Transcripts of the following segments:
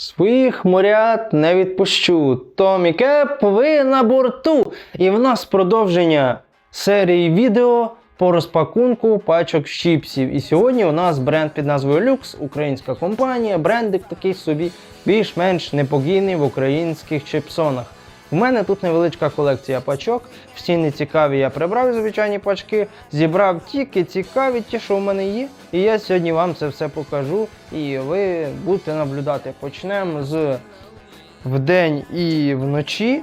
Своїх морят не відпущу. Томі Кеп, ви на борту. І в нас продовження серії відео по розпакунку пачок чіпсів. І сьогодні у нас бренд під назвою Lux, українська компанія, брендик такий собі більш-менш непогійний в українських чіпсонах. У мене тут невеличка колекція пачок. Всі не цікаві я прибрав звичайні пачки, зібрав тільки цікаві, ті, що в мене є. І я сьогодні вам це все покажу. І ви будете наблюдати. Почнемо з вдень і вночі.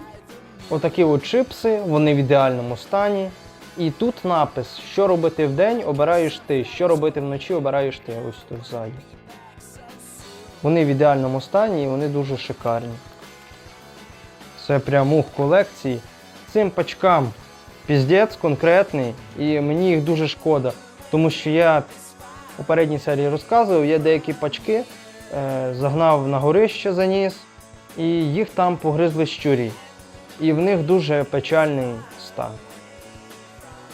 Отакі от чипси, вони в ідеальному стані. І тут напис, що робити вдень, обираєш ти, що робити вночі, обираєш ти. Ось тут ззаді. Вони в ідеальному стані і вони дуже шикарні. Це прям ух колекції. Цим пачкам піздець конкретний, і мені їх дуже шкода. Тому що я у попередній серії розказував, я деякі пачки е, загнав на горище заніс, і їх там погризли щурі. І в них дуже печальний стан.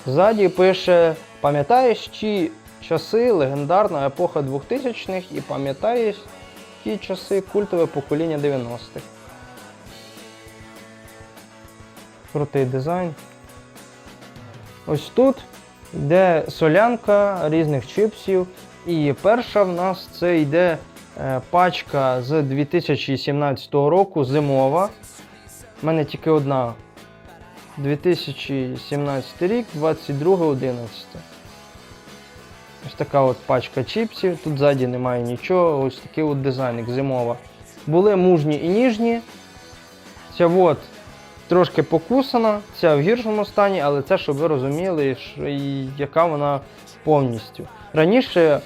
Ззаді пише: пам'ятаєш ті часи, легендарна епоха 2000-х і пам'ятаєш ті часи культове покоління 90-х. Крутий дизайн. Ось тут йде солянка різних чипсів. І перша в нас це йде е, пачка з 2017 року зимова. У мене тільки одна. 2017 рік, 22.11. Ось така от пачка чіпсів. Тут ззаді немає нічого. Ось такий от дизайник зимова. Були мужні і ніжні. Ця от трошки покусана, ця в гіршому стані, але це, щоб ви розуміли, що і яка вона повністю. Раніше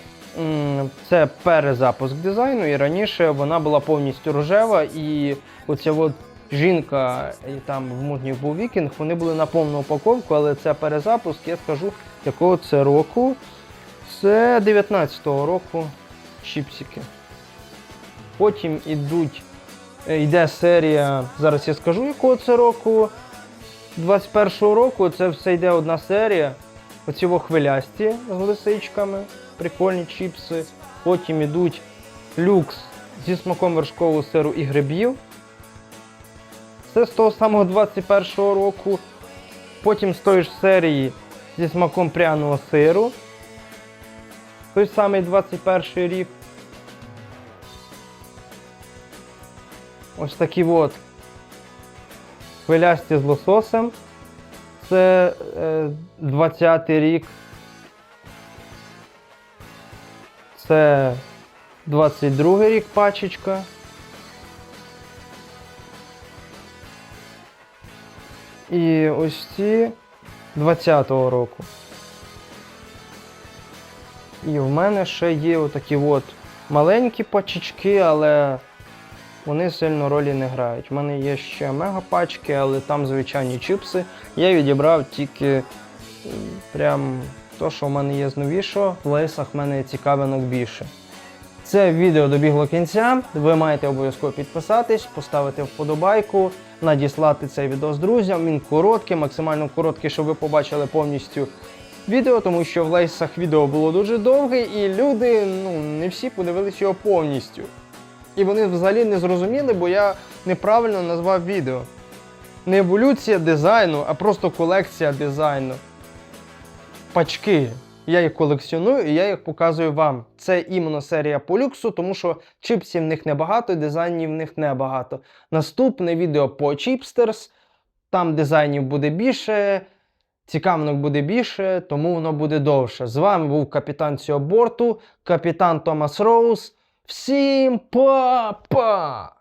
це перезапуск дизайну, і раніше вона була повністю рожева, і оця от жінка, і там в мужніх був вікінг, вони були на повну упаковку, але це перезапуск, я скажу, якого це року. Це 19-го року чіпсики. Потім ідуть йде серія, зараз я скажу, якого це року. 21-го року це все йде одна серія. Оці хвилясті з лисичками, прикольні чіпси. Потім йдуть люкс зі смаком вершкового сиру і грибів. Це з того самого 21-го року. Потім з тої ж серії зі смаком пряного сиру. Той самий 21 рік. Ось такі от хвилясті з лососем. Це е, 20-й рік. Це 22-й рік пачечка. І ось ці 20-го року. І в мене ще є отакі от маленькі пачечки, але вони сильно ролі не грають. У мене є ще мегапачки, але там звичайні чипси. Я відібрав тільки прям то, що в мене є з новішого, в лейсах в мене цікавинок більше. Це відео добігло кінця. Ви маєте обов'язково підписатись, поставити вподобайку, надіслати цей відео з друзям. Він короткий, максимально короткий, щоб ви побачили повністю відео, тому що в лейсах відео було дуже довге, і люди ну, не всі подивились його повністю. І вони взагалі не зрозуміли, бо я неправильно назвав відео. Не еволюція дизайну, а просто колекція дизайну. Пачки. Я їх колекціоную і я їх показую вам. Це іменно серія по люксу, тому що чипсів в них небагато, дизайнів в них небагато. Наступне відео по чіпстерс. Там дизайнів буде більше, цікавинок буде більше, тому воно буде довше. З вами був капітан цього борту, капітан Томас Роуз. Всім па-па!